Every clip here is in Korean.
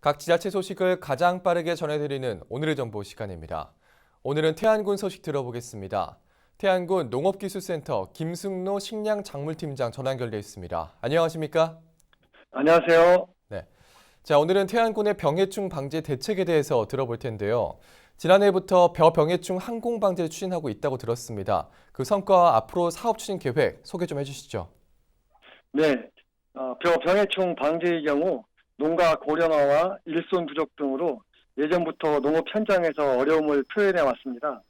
각 지자체 소식을 가장 빠르게 전해드리는 오늘의 정보 시간입니다. 오늘은 태안군 소식 들어보겠습니다. 태안군 농업기술센터 김승로 식량 작물팀장 전화 연결돼 있습니다. 안녕하십니까? 안녕하세요. 자, 오늘은 태안군의 병해충 방제 대책에 대해서 들어볼 텐데요. 지난해부터 벼병해충 항공 방제를 추진하고 있다고 들었습니다. 그 성과와 앞으로 사업 추진 계획 소개 좀 해주시죠. 네, 어, 벼 병해충 방제의 경우 농가 고령화와 일손 부족 등으로 예전부터 농업 현장에서 어려움을 표현해 왔습니다.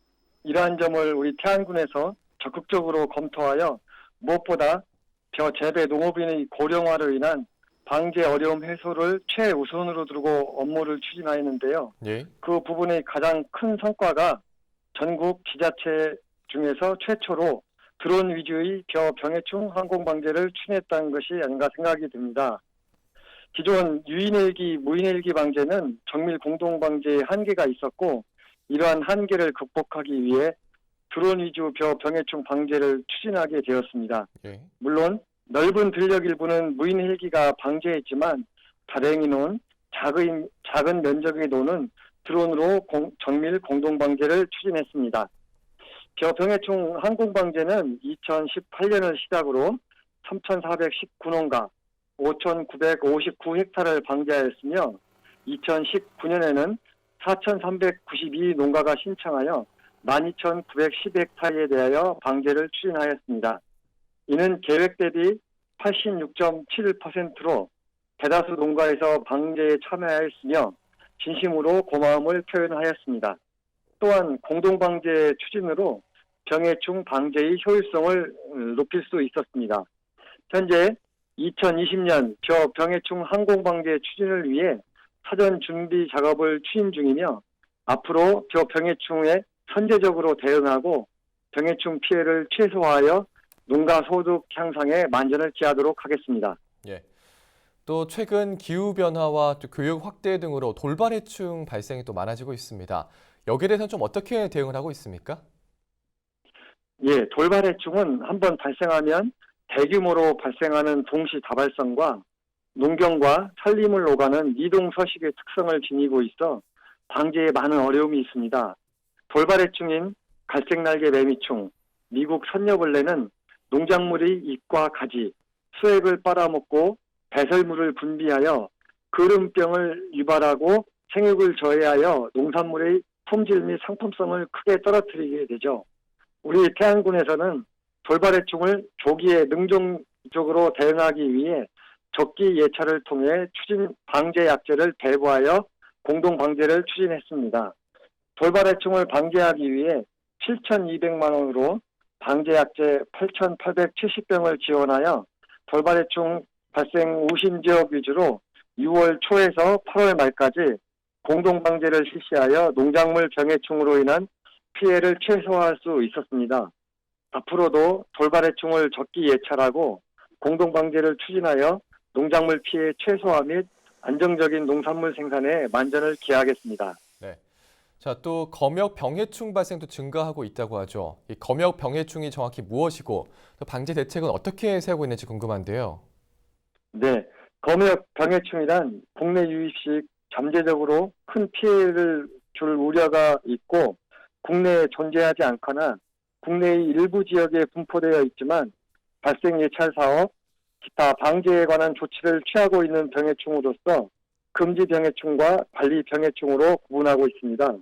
이러한 점을 우리 태안군에서 적극적으로 검토하여 무엇보다 벼 재배 농업인의 고령화로 인한 방제 어려움 해소를 최우선으로 두고 업무를 추진하였는데요. 예. 그 부분의 가장 큰 성과가 전국 지자체 중에서 최초로 드론 위주의 벼 병해충 항공 방제를 추진했다는 것이 아닌가 생각이 듭니다. 기존 유인헬기, 무인헬기 방제는 정밀 공동 방제에 한계가 있었고 이러한 한계를 극복하기 위해 드론 위주 벼 병해충 방제를 추진하게 되었습니다. 예. 물론 넓은 들녘 일부는 무인 헬기가 방제했지만 다행히 논 작은, 작은 면적의 논은 드론으로 공- 정밀 공동 방제를 추진했습니다. 벼 병해충 항공 방제는 2018년을 시작으로 3,419농가 5,959헥타를 방제하였으며 2019년에는 4,392 농가가 신청하여 12,910헥타에 대하여 방제를 추진하였습니다. 이는 계획 대비 86.7%로 대다수 농가에서 방제에 참여하였으며 진심으로 고마움을 표현하였습니다. 또한 공동방제 추진으로 병해충 방제의 효율성을 음, 높일 수 있었습니다. 현재 2020년 벼 병해충 항공 방제 추진을 위해 사전 준비 작업을 추진 중이며 앞으로 벼 병해충에 선제적으로 대응하고 병해충 피해를 최소화하여 농가 소득 향상에 만전을 기하도록 하겠습니다. 예. 또 최근 기후 변화와 또 교육 확대 등으로 돌발 해충 발생이 또 많아지고 있습니다. 여기에 대해서는 좀 어떻게 대응을 하고 있습니까? 예, 돌발 해충은 한번 발생하면 대규모로 발생하는 동시 다발성과 농경과 산림을 오가는 이동 서식의 특성을 지니고 있어 방제에 많은 어려움이 있습니다. 돌발해충인 갈색날개 매미충, 미국 선녀벌레는 농작물의 잎과 가지, 수액을 빨아먹고 배설물을 분비하여 그름병을 유발하고 생육을 저해하여 농산물의 품질 및 상품성을 크게 떨어뜨리게 되죠. 우리 태안군에서는 돌발해충을 조기에 능동적으로 대응하기 위해 적기 예찰을 통해 추진 방제 약제를 배부하여 공동 방제를 추진했습니다. 돌발해충을 방제하기 위해 7,200만 원으로 방제 약제 8,870병을 지원하여 돌발해충 발생 우심 지역 위주로 6월 초에서 8월 말까지 공동 방제를 실시하여 농작물 병해충으로 인한 피해를 최소화할 수 있었습니다. 앞으로도 돌발해충을 적기 예찰하고 공동 방제를 추진하여 농작물 피해 최소화 및 안정적인 농산물 생산에 만전을 기하겠습니다. 자, 또 검역 병해충 발생도 증가하고 있다고 하죠. 이 검역 병해충이 정확히 무엇이고 또 방제 대책은 어떻게 세우고 있는지 궁금한데요. 네, 검역 병해충이란 국내 유입 시 잠재적으로 큰 피해를 줄 우려가 있고 국내에 존재하지 않거나 국내의 일부 지역에 분포되어 있지만 발생 예찰 사업, 기타 방제에 관한 조치를 취하고 있는 병해충으로서 금지 병해충과 관리 병해충으로 구분하고 있습니다.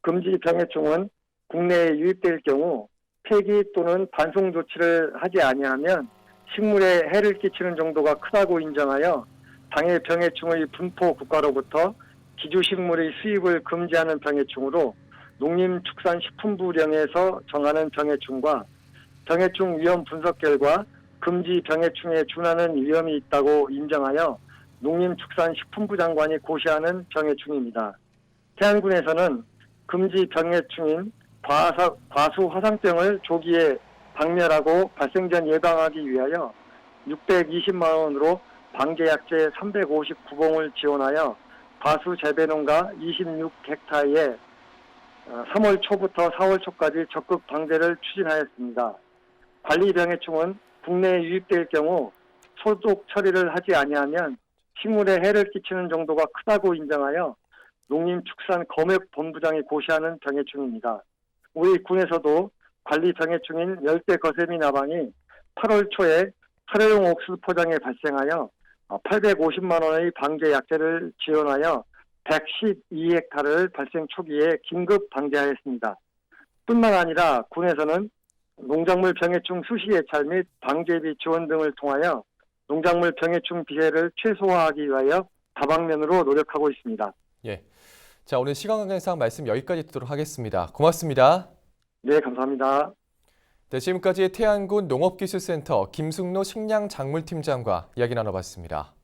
금지 병해충은 국내에 유입될 경우 폐기 또는 반송 조치를 하지 아니하면 식물에 해를 끼치는 정도가 크다고 인정하여 당해 병해충의 분포 국가로부터 기주식물의 수입을 금지하는 병해충으로 농림축산식품부령에서 정하는 병해충과 병해충 위험 분석 결과 금지 병해충에 준하는 위험이 있다고 인정하여 농림축산식품부 장관이 고시하는 병해충입니다. 태안군에서는 금지 병해충인 과사, 과수 화상병을 조기에 박멸하고 발생 전 예방하기 위하여 620만 원으로 방제약제 359봉을 지원하여 과수 재배농가 26헥타에 3월 초부터 4월 초까지 적극 방제를 추진하였습니다. 관리 병해충은 국내에 유입될 경우 소독 처리를 하지 아니하면 식물에 해를 끼치는 정도가 크다고 인정하여 농림축산검역본부장이 고시하는 병해충입니다. 우리 군에서도 관리 병해충인 열대 거세미 나방이 8월 초에 사료용 옥수수 포장에 발생하여 850만 원의 방제 약재를 지원하여 112헥타를 발생 초기에 긴급 방제하였습니다. 뿐만 아니라 군에서는 농작물 병해충 수시 예찰 및 방제비 지원 등을 통하여 농작물 병해충 피해를 최소화하기 위하여 다방면으로 노력하고 있습니다. 자, 오늘 시간 관계상 말씀 여기까지 듣도록 하겠습니다. 고맙습니다. 네, 감사합니다. 네, 지금까지 태안군 농업기술센터 김승로 식량작물팀장과 이야기 나눠봤습니다.